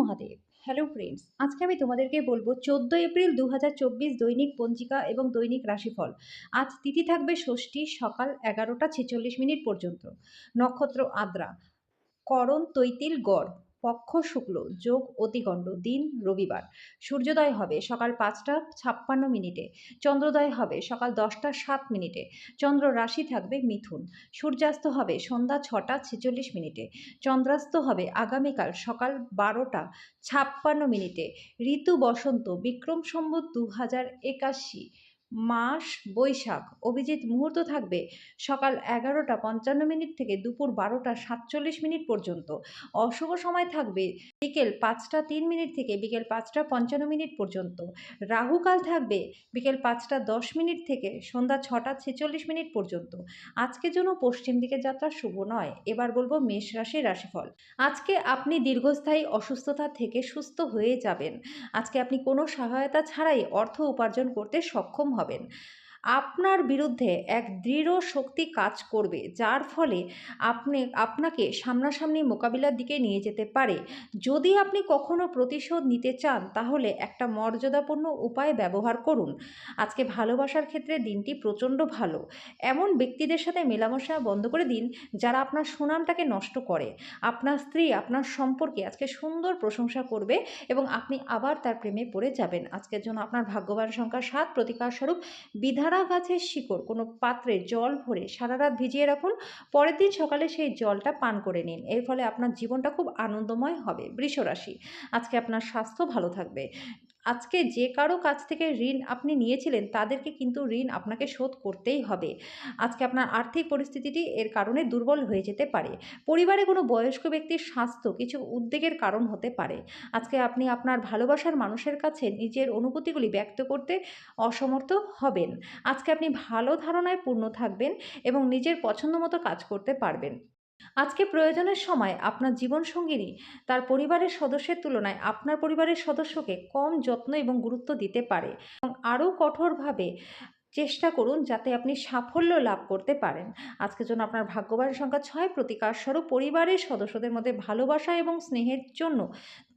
Mahadev. Hello friends আজকে আমি তোমাদেরকে বলব চোদ্দ এপ্রিল দু হাজার চব্বিশ দৈনিক পঞ্জিকা এবং দৈনিক রাশিফল। আজ তিথি থাকবে ষষ্ঠী সকাল এগারোটা ছেচল্লিশ মিনিট পর্যন্ত। নক্ষত্র আদ্রা, করণ, তৈতিল, গড়। পক্ষ শুক্ল, যোগ অতিগণ্ড, দিন রবিবার। সূর্যোদয় হবে সকাল পাঁচটা ছাপ্পান্ন মিনিটে, চন্দ্রোদয় হবে সকাল দশটা সাত মিনিটে, চন্দ্র রাশি থাকবে মিথুন। সূর্যাস্ত হবে সন্ধ্যা ছটা ছেচল্লিশ মিনিটে, চন্দ্রাস্ত হবে আগামীকাল সকাল বারোটা ছাপ্পান্ন মিনিটে। ঋতু বসন্ত, বিক্রম সম্বত দু হাজার একাশি মাস বৈশাখ। অভিজিৎ মুহূর্ত থাকবে সকাল এগারোটা পঞ্চান্ন মিনিট থেকে দুপুর বারোটা সাতচল্লিশ মিনিট পর্যন্ত। অশুভ সময় থাকবে বিকেল পাঁচটা তিন মিনিট থেকে বিকেল পাঁচটা পঞ্চান্ন মিনিট পর্যন্ত। রাহুকাল থাকবে বিকেল পাঁচটা দশ মিনিট থেকে সন্ধ্যা ছটা ছেচল্লিশ মিনিট পর্যন্ত। আজকের জন্য পশ্চিম দিকে যাত্রা শুভ নয়, এবার বলব মেষ রাশির রাশিফল। আজকে আপনি দীর্ঘস্থায়ী অসুস্থতা থেকে সুস্থ হয়ে যাবেন। আজকে আপনি কোনো সহায়তা ছাড়াই অর্থ উপার্জন করতে সক্ষম হবেন। আপনার বিরুদ্ধে এক দৃঢ় শক্তি কাজ করবে, যার ফলে আপনি, আপনাকে সামনাসামনি মোকাবিলার দিকে নিয়ে যেতে পারে। যদি আপনি কখনো প্রতিশোধ নিতে চান, তাহলে একটা মর্যাদাপূর্ণ উপায় ব্যবহার করুন। আজকে ভালোবাসার ক্ষেত্রে দিনটি প্রচণ্ড ভালো। এমন ব্যক্তিদের সাথে মেলামেশা বন্ধ করে দিন, যারা আপনার সুনামটাকে নষ্ট করে। আপনার স্ত্রী, আপনার সম্পর্কে আজকে সুন্দর প্রশংসা করবে এবং আপনি আবার তার প্রেমে পড়ে যাবেন। আজকের জন্য আপনার ভাগ্যবান সংখ্যা সাত প্রতিকার স্বরূপ বিধারা গাছের শিকড়, কোনো পাত্রে জল ভরে সারা রাত ভিজিয়ে রাখুন, পরের দিন সকালে সেই জলটা পান করে নিন। এর ফলে আপনার জীবনটা খুব আনন্দময় হবে। বৃষরাশি, আজকে আপনার স্বাস্থ্য ভালো থাকবে। আজকে যে কারও কাছ থেকে ঋণ আপনি নিয়েছিলেন, তাদেরকে কিন্তু ঋণ আপনাকে শোধ করতেই হবে। আজকে আপনার আর্থিক পরিস্থিতিটি এর কারণে দুর্বল হয়ে যেতে পারে। পরিবারে কোনো বয়স্ক ব্যক্তির স্বাস্থ্য কিছু উদ্বেগের কারণ হতে পারে। আজকে আপনি আপনার ভালোবাসার মানুষের কাছে নিজের অনুভূতিগুলি ব্যক্ত করতে অসমর্থ হবেন। আজকে আপনি ভালো ধারণায় পূর্ণ থাকবেন এবং নিজের পছন্দ মতো কাজ করতে পারবেন। আজকে প্রয়োজনের সময় আপনার জীবনসঙ্গিনী তার পরিবারের সদস্যের তুলনায় আপনার পরিবারের সদস্যকে কম যত্ন এবং গুরুত্ব দিতে পারে এবং আরও কঠোরভাবে চেষ্টা করুন যাতে আপনি সাফল্য লাভ করতে পারেন। আজকের জন্য আপনার ভাগ্যবান সংখ্যা ছয়। প্রতিকার স্বরূপ পরিবারের সদস্যদের মধ্যে ভালোবাসা এবং স্নেহের জন্য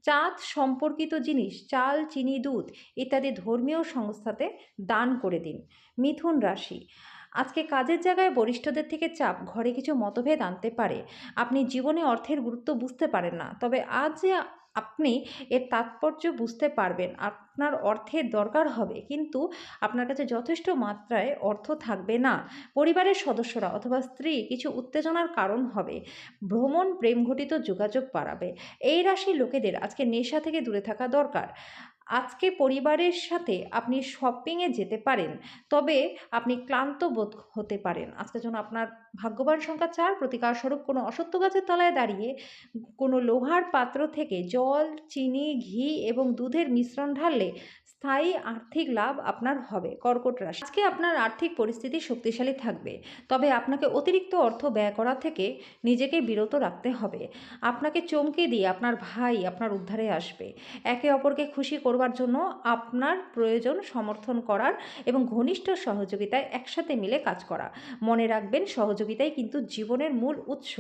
চাঁদ সম্পর্কিত জিনিস, চাল, চিনি, দুধ ইত্যাদি ধর্মীয় সংস্থাতে দান করে দিন। মিথুন রাশি, আজকে কাজের জায়গায় বরিষ্ঠদের থেকে চাপ, ঘরে কিছু মতভেদ আনতে পারে। আপনি জীবনে অর্থের গুরুত্ব বুঝতে পারেন না। তবে আজ যে আপনি এর তাৎপর্য বুঝতে পারবেন, আপনার অর্থের দরকার হবে। কিন্তু আপনার কাছে যথেষ্ট মাত্রায় অর্থ থাকবে না। পরিবারের সদস্যরা অথবা স্ত্রী কিছু উত্তেজনার কারণ হবে। ভ্রমণ প্রেমঘটিত যোগাযোগ বাড়াবে। এই রাশির লোকেদের আজকে নেশা থেকে দূরে থাকা দরকার। আজকে পরিবারের সাথে আপনি শপিংয়ে যেতে পারেন, তবে আপনি ক্লান্ত বোধ হতে পারেন। আজকে যেন আপনার ভাগ্যবান সংখ্যা চার, প্রতিকার স্বরূপ কোনো অসত্য গাছের তলায় দাঁড়িয়ে কোনো লোহার পাত্র থেকে জল, চিনি, ঘি এবং দুধের মিশ্রণ ঢাললে স্থায়ী আর্থিক লাভ আপনার হবে, কর্কট রাশি। আজকে আপনার আর্থিক পরিস্থিতি শক্তিশালী থাকবে, তবে আপনাকে অতিরিক্ত অর্থ ব্যয় করা থেকে নিজেকে বিরত রাখতে হবে। আপনাকে চমকে দিয়ে আপনার ভাই আপনার উদ্ধারে আসবে। একে অপরকে খুশি করবার জন্য আপনার প্রয়োজন সমর্থন করার এবং ঘনিষ্ঠ সহযোগিতায় একসাথে মিলে কাজ করা। মনে রাখবেন, সহযোগিতাই কিন্তু জীবনের মূল উৎস।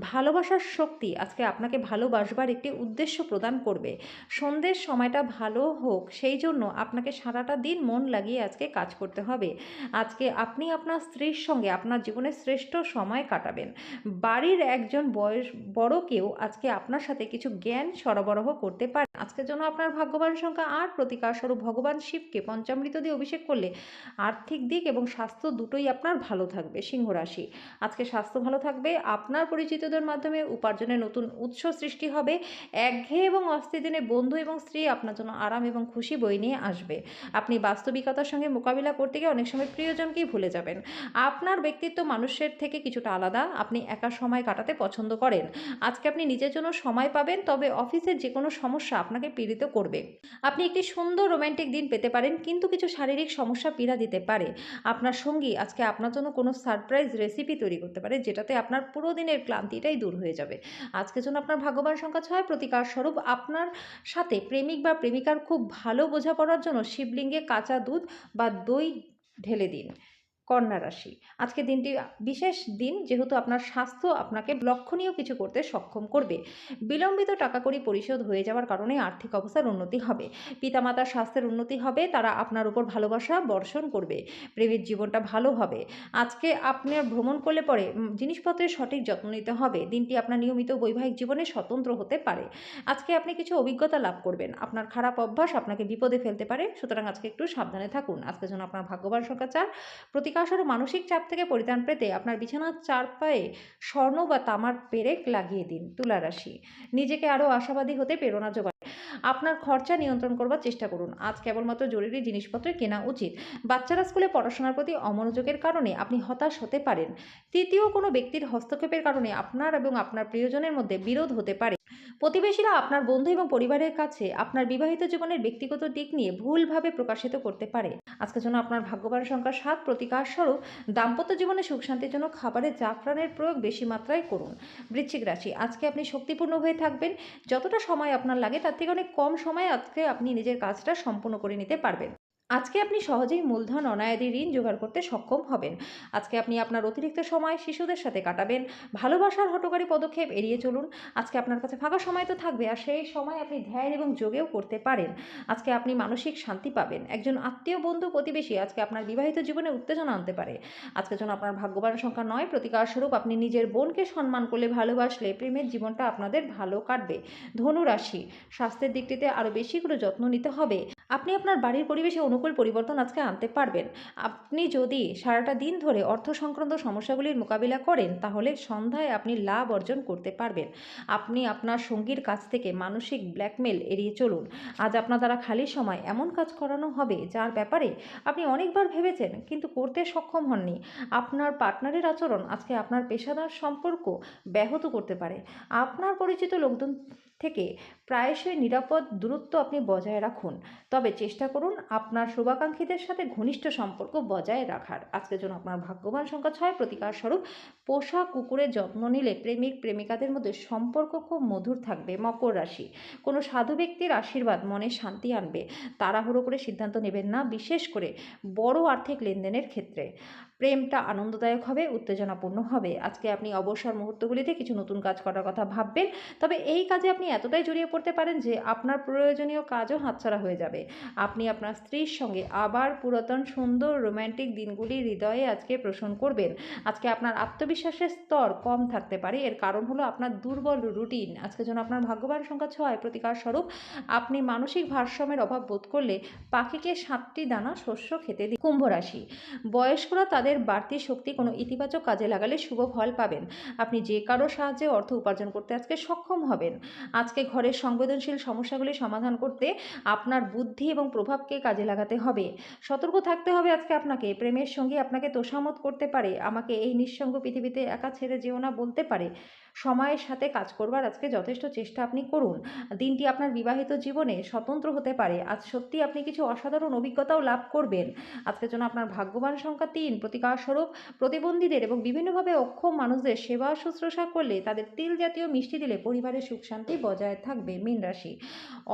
ভালোবাসার শক্তি আজকে আপনাকে ভালোবাসবার একটি উদ্দেশ্য প্রদান করবে। সন্ধ্যের সময়টা ভালো হোক, সেই জন্য আপনাকে সারাটা দিন মন লাগিয়ে আজকে কাজ করতে হবে। আজকে আপনি আপনার স্ত্রীর সঙ্গে আপনার জীবনের শ্রেষ্ঠ সময় কাটাবেন। বাড়ির একজন বয়স, বড় কেউ আজকে আপনার সাথে কিছু জ্ঞান সরবরাহ করতে পারে। আজকের জন্য আপনার ভাগ্যবান সংখ্যা আর প্রতিকার স্বরূপ ভগবান শিবকে পঞ্চামৃত দিয়ে অভিষেক করলে আর্থিক দিক এবং স্বাস্থ্য দুটোই আপনার ভালো থাকবে, সিংহ রাশি। আজকে স্বাস্থ্য ভালো থাকবে, আপনার পরিচিতদের মাধ্যমে উপার্জনের নতুন উৎস সৃষ্টি হবে। একঘেয়ে এবং অস্থির দিনে বন্ধু এবং স্ত্রী আপনার জন্য আরাম এবং খুশি বই নিয়ে আসবে। আপনি বাস্তবিকতার সঙ্গে মোকাবিলা করতে গিয়ে অনেক সময় প্রিয়জনকেই ভুলে যাবেন। আপনার ব্যক্তিত্ব মানুষের থেকে কিছুটা আলাদা। আপনি একা সময় কাটাতে পছন্দ করেন। আজকে আপনি নিজের জন্য সময় পাবেন, তবে অফিসের যে কোনো সমস্যা আপনাকে পীড়িত করবে। আপনি একটি সুন্দর রোম্যান্টিক দিন পেতে পারেন, কিন্তু কিছু শারীরিক সমস্যা পীড়া দিতে পারে। আপনার সঙ্গী আজকে আপনার জন্য কোনো সারপ্রাইজ রেসিপি তৈরি করতে পারে, যেটাতে আপনার পুরো দিনের ক্লান্তিটাই দূর হয়ে যাবে। আজকের জন্য আপনার ভাগ্যবান সংখ্যা ছয়, প্রতিকার স্বরূপ আপনার সাথে প্রেমিক বা প্রেমিকার খুব ভালো বোঝাপড়ার জন্য শিবলিঙ্গে কাঁচা দুধ বা দই ঢেলে দিন। কন্যা রাশি। আজকে দিনটি বিশেষ দিন, যেহেতু আপনার স্বাস্থ্য আপনাকে লক্ষণীয় কিছু করতে সক্ষম করবে। বিলম্বিত টাকা কড়ি পরিশোধ হয়ে যাওয়ার কারণে আর্থিক অবস্থার উন্নতি হবে। পিতামাতার স্বাস্থ্যের উন্নতি হবে, তারা আপনার উপর ভালোবাসা বর্ষণ করবে। প্রেমের জীবনটা ভালো হবে। আজকে আপনার ভ্রমণ করলে পরে জিনিসপত্রের সঠিক যত্ন নিতে হবে। দিনটি আপনার নিয়মিত বৈবাহিক জীবনে স্বতন্ত্র হতে পারে। আজকে আপনি কিছু অভিজ্ঞতা লাভ করবেন। আপনার খারাপ অভ্যাস আপনাকে বিপদে ফেলতে পারে। সুতরাং আজকে একটু সাবধানে থাকুন। আজকে যেন আপনার ভাগ্যবান সংখ্যা চার। প্রতিকাশর মানসিক চাপ থেকে পরিত্রাণ পেতে আপনার বিছানার চার পায়ে স্বর্ণ বা তামার পেরেক লাগিয়ে দিন, তুলা রাশি। নিজেকে আরও আশাবাদী হতে প্রেরণা যোগান আপনার খরচা নিয়ন্ত্রণ করবার চেষ্টা করুন। আজ কেবলমাত্র জরুরি জিনিসপত্র কেনা উচিত। বাচ্চারা স্কুলে পড়াশোনার প্রতি অমনোযোগের কারণে আপনি হতাশ হতে পারেন। তৃতীয় কোনো ব্যক্তির হস্তক্ষেপের কারণে আপনার এবং আপনার প্রিয়জনের মধ্যে বিরোধ হতে পারে। প্রতিবেশীরা আপনার বন্ধু এবং পরিবারের কাছে আপনার বিবাহিত জীবনের ব্যক্তিগত দিক নিয়ে ভুলভাবে প্রকাশিত করতে পারে। আজকের জন্য আপনার ভাগ্যবান সংখ্যা সাত প্রতিকার স্বরূপ দাম্পত্য জীবনে সুখ শান্তির জন্য খাবারে জাফরানের প্রয়োগ বেশি মাত্রায় করুন। বৃশ্চিক রাশি, আজকে আপনি শক্তিপূর্ণ হয়ে থাকবেন। যতটা সময় আপনার লাগে তার থেকে অনেক কম সময়ে আজকে আপনি নিজের কাজটা সম্পূর্ণ করে নিতে পারবেন। আজকে আপনি সহজেই মূলধন অনায়াদি ঋণ জোগাড় করতে সক্ষম হবেন। আজকে আপনি আপনার অতিরিক্ত সময় শিশুদের সাথে কাটাবেন। ভালোবাসার হটকারী পদক্ষেপ এড়িয়ে চলুন। আজকে আপনার কাছে ফাঁকা সময় তো থাকবে, আর সেই সময় আপনি ধ্যান এবং যোগেও করতে পারেন। আজকে আপনি মানসিক শান্তি পাবেন। একজন আত্মীয়, বন্ধু, প্রতিবেশী আজকে আপনার বিবাহিত জীবনে উত্তেজনা আনতে পারে। আজকে যেন আপনার ভাগ্যবান সংখ্যা নয় প্রতিকার স্বরূপ আপনি নিজের বোনকে সম্মান করলে ভালোবাসলে প্রেমের জীবনটা আপনাদের ভালো কাটবে। ধনু রাশি স্বাস্থ্যের দিকটিতে আরও বেশি করে যত্ন নিতে হবে। আপনি আপনার বাড়ির পরিবেশে অনুকূল পরিবর্তন আজকে আনতে পারবেন। আপনি যদি সারাটা দিন ধরে অর্থ সংক্রান্ত সমস্যাগুলির মোকাবিলা করেন, তাহলে সন্ধ্যায় আপনি লাভ অর্জন করতে পারবেন। আপনি আপনার সঙ্গীর কাছ থেকে মানসিক ব্ল্যাকমেল এড়িয়ে চলুন। আজ আপনার দ্বারা খালি সময় এমন কাজ করানো হবে, যার ব্যাপারে আপনি অনেকবার ভেবেছেন, কিন্তু করতে সক্ষম হননি। আপনার পার্টনারের আচরণ আজকে আপনার পেশাদার সম্পর্ক ব্যাহত করতে পারে। আপনার পরিচিত লোকজন থেকে প্রায়শই নিরাপদ দূরত্ব আপনি বজায় রাখুন। তবে চেষ্টা করুন আপনার শুভাকাঙ্ক্ষীদের সাথে ঘনিষ্ঠ সম্পর্ক বজায় রাখার। আজকের জন্য আপনার ভাগ্যবান সংখ্যা ছয়। প্রতিকার স্বরূপ, পোষা কুকুরের যত্ন নিলে প্রেমিক, প্রেমিকাদের মধ্যে সম্পর্ক খুব মধুর থাকবে। মকর রাশি, কোনো সাধু ব্যক্তির আশীর্বাদ, মনে শান্তি আনবে। তাড়াহুড়ো করে সিদ্ধান্ত নেবেন না, বিশেষ করে বড় আর্থিক লেনদেনের ক্ষেত্রে। প্রেমটা আনন্দদায়ক হবে, উত্তেজনাপূর্ণ হবে। আজকে আপনি অবসর মুহূর্তগুলিতে কিছু নতুন কাজ করার কথা ভাববেন, তবে এই কাজে আপনি এতটাই জড়িয়ে পড়তে পারেন যে আপনার প্রয়োজনীয় কাজও হাতছাড়া হয়ে যাবে। আপনি আপনার স্ত্রীর সঙ্গে আবার পুরাতন সুন্দর রোম্যান্টিক দিনগুলি হৃদয়ে আজকে পোষণ করবেন। আজকে আপনার আত্মবিশ্বাসের স্তর কম থাকতে পারে, এর কারণ হলো আপনার দুর্বল রুটিন। আজকে যেন আপনার ভাগ্যবান সংখ্যা ছয়, প্রতিকার স্বরূপ, আপনি মানসিক ভারসাম্যের অভাব বোধ করলে পাখিকে সাতটি দানা শস্য খেতে দিন। কুম্ভ রাশি। বয়স্করা তাদের বাড়তি শক্তি কোনো ইতিবাচক কাজে লাগালে শুভ ফল পাবেন। আপনি যে কারও সাহায্যে অর্থ উপার্জন করতে আজকে সক্ষম হবেন। আজকে ঘরের সংবেদনশীল সমস্যাগুলি সমাধান করতে আপনার বুদ্ধি এবং প্রভাবকে কাজে লাগাতে হবে। সতর্ক থাকতে হবে আজকে আপনাকে। প্রেমের সঙ্গে আপনাকে তোষামত করতে পারে। আমাকে এই নিঃসঙ্গ পৃথিবীতে একা ছেড়ে যেও না বলতে পারে। সময়ের সাথে কাজ করবার আজকে যথেষ্ট চেষ্টা আপনি করুন। দিনটি আপনার বিবাহিত জীবনে স্বতন্ত্র হতে পারে। আজ সত্যি আপনি কিছু অসাধারণ অভিজ্ঞতাও লাভ করবেন। আজকের জন্য আপনার ভাগ্যবান সংখ্যা তিন প্রতিকার স্বরূপ প্রতিবন্ধীদের এবং বিভিন্নভাবে অক্ষম মানুষদের সেবা শুশ্রূষা করলে তাদের তিল জাতীয় মিষ্টি দিলে পরিবারের সুখ শান্তি বজায় থাকবে মীন রাশি।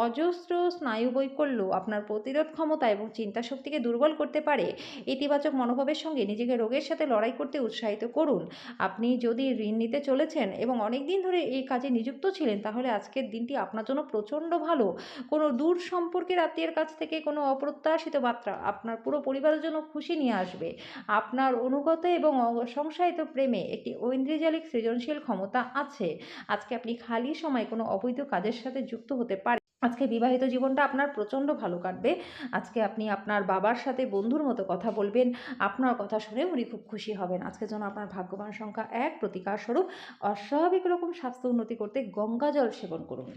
অজস্র স্নায়ু বৈকল্য আপনার প্রতিরোধ ক্ষমতা এবং চিন্তা শক্তিকে দুর্বল করতে পারে। ইতিবাচক মনোভাবের সঙ্গে নিজেকে রোগের সাথে লড়াই করতে উৎসাহিত করুন। আপনি যদি ঋণ নিতে চলেছেন এবং অনেক দিন ধরে এই কাজে নিযুক্ত ছিলেন, তাহলে আজকের দিনটি আপনার জন্য প্রচণ্ড ভালো। কোনো দূর সম্পর্কের আত্মীয়ের কাছ থেকে কোনো অপ্রত্যাশিত বার্তা আপনার পুরো পরিবারের জন্য খুশি নিয়ে আসবে। আপনার অনুগত এবং সংসায়িত প্রেমে একটি ঐন্দ্রিজালিক সৃজনশীল ক্ষমতা আছে। আজকে আপনি খালি সময় কোনো অবৈধ কাজের সাথে যুক্ত হতে পারেন আজকে বিবাহিত জীবনটা আপনার প্রচণ্ড ভালো কাটবে। আজকে আপনি আপনার বাবার সাথে বন্ধুর মতো কথা বলবেন, আপনার কথা শুনে উনি খুব খুশি হবেন। আজকে যেন আপনার ভাগ্যবান সংখ্যা এক প্রতিকার স্বরূপ। অস্বাভাবিক রকম স্বাস্থ্য উন্নতি করতে গঙ্গা জল সেবন করুন।